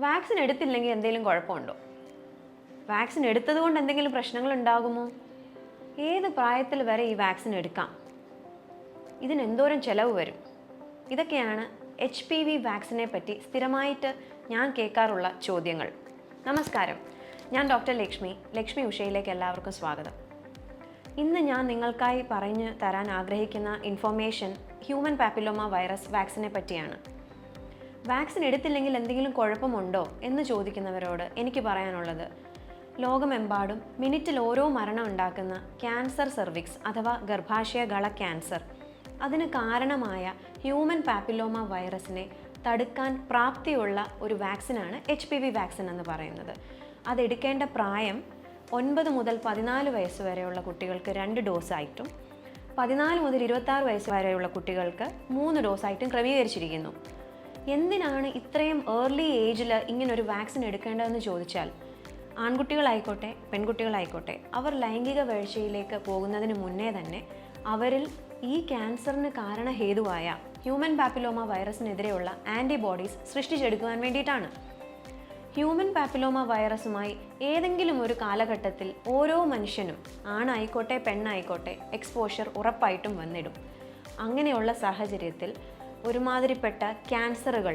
Vaccine എടുത്തില്ലെങ്കിൽ എന്തെങ്കിലും കുഴപ്പമുണ്ടോ? Vaccine എടുത്തതുകൊണ്ട് എന്തെങ്കിലും പ്രശ്നങ്ങൾ ഉണ്ടാകുമോ ഏത് പ്രായത്തിൽ വരെ ഈ വാക്സിൻ എടുക്കാം? ഇതിന് എന്തോരം ചെലവ് വരും? ഇതൊക്കെയാണ് എച്ച് പി വി വാക്സിനെ പറ്റി സ്ഥിരമായിട്ട് ഞാൻ കേൾക്കാറുള്ള ചോദ്യങ്ങൾ. നമസ്കാരം. ഞാൻ ഡോക്ടർ ലക്ഷ്മി ലക്ഷ്മി ഉഷയിലേക്ക് എല്ലാവർക്കും സ്വാഗതം. ഇന്ന് ഞാൻ നിങ്ങൾക്കായി പറഞ്ഞു തരാൻ ആഗ്രഹിക്കുന്ന ഇൻഫോർമേഷൻ ഹ്യൂമൻ പാപ്പിലോമ വൈറസ് വാക്സിനെ പറ്റിയാണ് വാക്സിൻ എടുത്തില്ലെങ്കിൽ എന്തെങ്കിലും കുഴപ്പമുണ്ടോ എന്ന് ചോദിക്കുന്നവരോട് എനിക്ക് പറയാനുള്ളത്. ലോകമെമ്പാടും മിനിറ്റിൽ ഓരോ മരണം ഉണ്ടാക്കുന്ന ക്യാൻസർ സെർവിക്സ് അഥവാ ഗർഭാശയ ഗള ക്യാൻസർ. അതിന് കാരണമായ ഹ്യൂമൻ പാപ്പിലോമ വൈറസിനെ തടുക്കാൻ പ്രാപ്തിയുള്ള ഒരു വാക്സിനാണ് എച്ച് പി വി വാക്സിൻ എന്ന് പറയുന്നത്. അതെടുക്കേണ്ട പ്രായം ഒൻപത് മുതൽ പതിനാല് വയസ്സ് വരെയുള്ള കുട്ടികൾക്ക് രണ്ട് ഡോസായിട്ടും പതിനാല് മുതൽ ഇരുപത്താറ് വയസ്സ് വരെയുള്ള കുട്ടികൾക്ക് മൂന്ന് ഡോസായിട്ടും ക്രമീകരിച്ചിരിക്കുന്നു. എന്തിനാണ് ഇത്രയും ഏർലി ഏജിൽ ഇങ്ങനൊരു വാക്സിൻ എടുക്കേണ്ടതെന്ന് ചോദിച്ചാൽ ആൺകുട്ടികളായിക്കോട്ടെ പെൺകുട്ടികളായിക്കോട്ടെ അവർ ലൈംഗിക വീഴ്ചയിലേക്ക് പോകുന്നതിന് മുന്നേ തന്നെ അവരിൽ ഈ ക്യാൻസറിന് കാരണഹേതുവായ ഹ്യൂമൻ പാപ്പിലോമ വൈറസിനെതിരെയുള്ള ആന്റിബോഡീസ് സൃഷ്ടിച്ചെടുക്കുവാൻ വേണ്ടിയിട്ടാണ്. ഹ്യൂമൻ പാപ്പിലോമ വൈറസുമായി ഏതെങ്കിലും ഒരു കാലഘട്ടത്തിൽ ഓരോ മനുഷ്യനും ആണായിക്കോട്ടെ പെണ്ണായിക്കോട്ടെ എക്സ്പോഷർ ഉറപ്പായിട്ടും വന്നിടും. അങ്ങനെയുള്ള സാഹചര്യത്തിൽ ഒരുമാതിരിപ്പെട്ട ക്യാൻസറുകൾ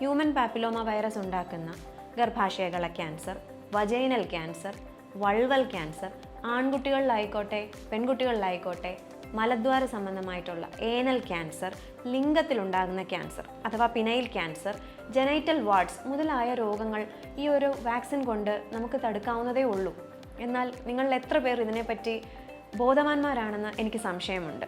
ഹ്യൂമൻ പാപ്പിലോമ വൈറസ് ഉണ്ടാക്കുന്ന ഗർഭാശയകള cancer vaginal cancer vulval cancer ആൺകുട്ടികളിലായിക്കോട്ടെ പെൺകുട്ടികളിലായിക്കോട്ടെ മലദ്വാര സംബന്ധമായിട്ടുള്ള ഏനൽ ക്യാൻസർ ലിംഗത്തിലുണ്ടാകുന്ന ക്യാൻസർ അഥവാ പിനൈൽ ക്യാൻസർ ജനൈറ്റൽ വാർഡ്സ് മുതലായ രോഗങ്ങൾ ഈ ഒരു വാക്സിൻ കൊണ്ട് നമുക്ക് തടുക്കാവുന്നതേ ഉള്ളൂ. എന്നാൽ നിങ്ങളിൽ എത്ര പേർ ഇതിനെപ്പറ്റി ബോധവാന്മാരാണെന്ന് എനിക്ക് സംശയമുണ്ട്.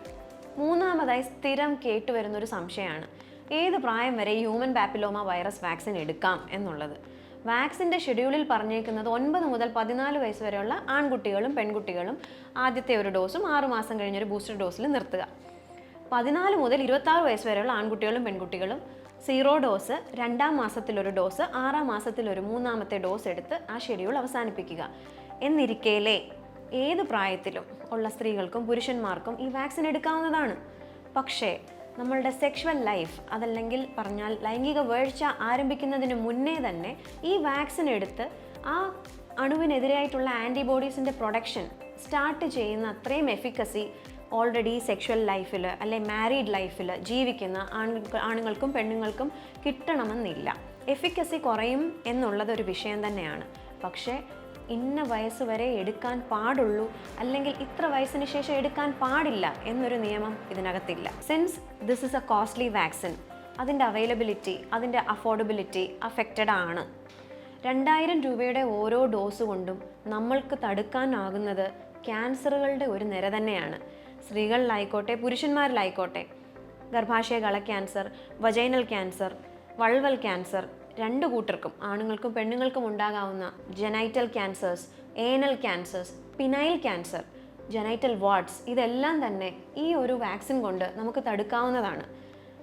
മൂന്നാമതായി സ്ഥിരം കേട്ടുവരുന്ന ഒരു സംശയമാണ്. ഏത് പ്രായം വരെ ഹ്യൂമൻ പാപ്പിലോമ വൈറസ് വാക്സിൻ എടുക്കാം എന്നുള്ളത്? വാക്സിന്റെ ഷെഡ്യൂളിൽ പറഞ്ഞേക്കുന്നത് ഒൻപത് മുതൽ പതിനാല് വയസ്സ് വരെയുള്ള ആൺകുട്ടികളും പെൺകുട്ടികളും ആദ്യത്തെ ഒരു ഡോസും ആറുമാസം കഴിഞ്ഞൊരു ബൂസ്റ്റർ ഡോസിൽ നിർത്തുക. പതിനാല് മുതൽ ഇരുപത്താറ് വയസ്സ് വരെയുള്ള ആൺകുട്ടികളും പെൺകുട്ടികളും സീറോ ഡോസ് രണ്ടാം മാസത്തിലൊരു ഡോസ് ആറാം മാസത്തിലൊരു മൂന്നാമത്തെ ഡോസ് എടുത്ത് ആ ഷെഡ്യൂൾ അവസാനിപ്പിക്കുക. എന്നിരിക്കേലേ ഏത് പ്രായത്തിലും ഉള്ള സ്ത്രീകൾക്കും പുരുഷന്മാർക്കും ഈ വാക്സിൻ എടുക്കാവുന്നതാണ്. പക്ഷേ നമ്മളുടെ സെക്ഷുവൽ ലൈഫ് അതല്ലെങ്കിൽ പറഞ്ഞാൽ ലൈംഗിക വീഴ്ച ആരംഭിക്കുന്നതിന് മുന്നേ തന്നെ ഈ വാക്സിൻ എടുത്ത് ആ അണുവിനെതിരായിട്ടുള്ള ആന്റിബോഡീസിന്റെ പ്രൊഡക്ഷൻ സ്റ്റാർട്ട് ചെയ്യുന്ന അത്രയും എഫിക്കസി ഓൾറെഡി സെക്ഷുവൽ ലൈഫിൽ അല്ലെ മാരീഡ് ലൈഫിൽ ജീവിക്കുന്ന ആണുങ്ങൾ ആണുങ്ങൾക്കും പെണ്ണുങ്ങൾക്കും കിട്ടണമെന്നില്ല. എഫിക്കസി കുറയും എന്നുള്ളതൊരു വിഷയം തന്നെയാണ്. പക്ഷേ ഇന്ന വയസ്സ് വരെ എടുക്കാൻ പാടുള്ളൂ അല്ലെങ്കിൽ ഇത്ര വയസ്സിന് ശേഷം എടുക്കാൻ പാടില്ല എന്നൊരു നിയമം ഇതിനകത്തില്ല. Since this is a costly vaccine അതിന്റെ അവൈലബിലിറ്റി അതിന്റെ അഫോർഡബിലിറ്റി അഫക്റ്റഡ് ആണ്. രണ്ടായിരം രൂപയുടെ ഓരോ ഡോസ് കൊണ്ടും നമ്മൾക്ക് തടുക്കാനാകുന്നത് ക്യാൻസറുകളുടെ ഒരു നിര തന്നെയാണ്. സ്ത്രീകളിലായിക്കോട്ടെ പുരുഷന്മാരിലായിക്കോട്ടെ ഗർഭാശയ കള cancer vaginal cancer vulval cancer രണ്ട് കൂട്ടർക്കും ആണുങ്ങൾക്കും പെണ്ണുങ്ങൾക്കും ഉണ്ടാകാവുന്ന genital cancers anal cancers penile cancer genital warts ഇതെല്ലാം തന്നെ ഈ ഒരു വാക്സിൻ കൊണ്ട് നമുക്ക് തടുക്കാവുന്നതാണ്.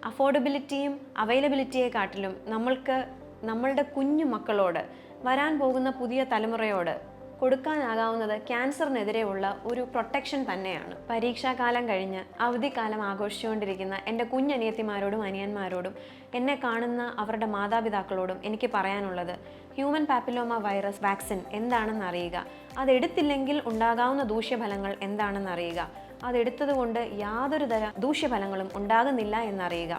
അഫോർഡബിലിറ്റിയും അവൈലബിലിറ്റിയെക്കാട്ടിലും നമ്മൾക്ക് നമ്മളുടെ കുഞ്ഞു മക്കളോട് വരാൻ പോകുന്ന പുതിയ തലമുറയോട് കൊടുക്കാനാകാവുന്നത് ക്യാൻസറിനെതിരെയുള്ള ഒരു പ്രൊട്ടക്ഷൻ തന്നെയാണ്. പരീക്ഷാകാലം കഴിഞ്ഞ് അവധിക്കാലം ആഘോഷിച്ചുകൊണ്ടിരിക്കുന്ന എന്റെ കുഞ്ഞനിയത്തിമാരോടും അനിയന്മാരോടും എന്നെ കാണുന്ന അവരുടെ മാതാപിതാക്കളോടും എനിക്ക് പറയാനുള്ളത് ഹ്യൂമൻ പാപ്പിലോമ വൈറസ് വാക്സിൻ എന്താണെന്ന് അറിയുക അതെടുത്തില്ലെങ്കിൽ ഉണ്ടാകാവുന്ന ദൂഷ്യഫലങ്ങൾ എന്താണെന്ന് അറിയുക അതെടുത്തതുകൊണ്ട് യാതൊരു തര ദൂഷ്യഫലങ്ങളും ഉണ്ടാകുന്നില്ല എന്നറിയുക.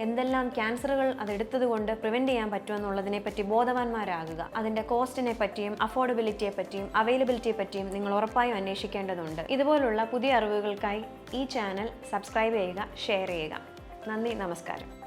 എന്തെല്ലാം ക്യാൻസറുകൾ അതെടുത്തത് കൊണ്ട് പ്രിവെന്റ് ചെയ്യാൻ പറ്റുമെന്നുള്ളതിനെ പറ്റി ബോധവാന്മാരാകുക. അതിന്റെ കോസ്റ്റിനെ പറ്റിയും അഫോർഡബിലിറ്റിയെ പറ്റിയും അവൈലബിലിറ്റിയെ പറ്റിയും നിങ്ങൾ ഉറപ്പായും അന്വേഷിക്കേണ്ടതുണ്ട്. ഇതുപോലുള്ള പുതിയ അറിവുകൾക്കായി ഈ ചാനൽ സബ്സ്ക്രൈബ് ചെയ്യുക ഷെയർ ചെയ്യുക. നന്ദി നമസ്കാരം.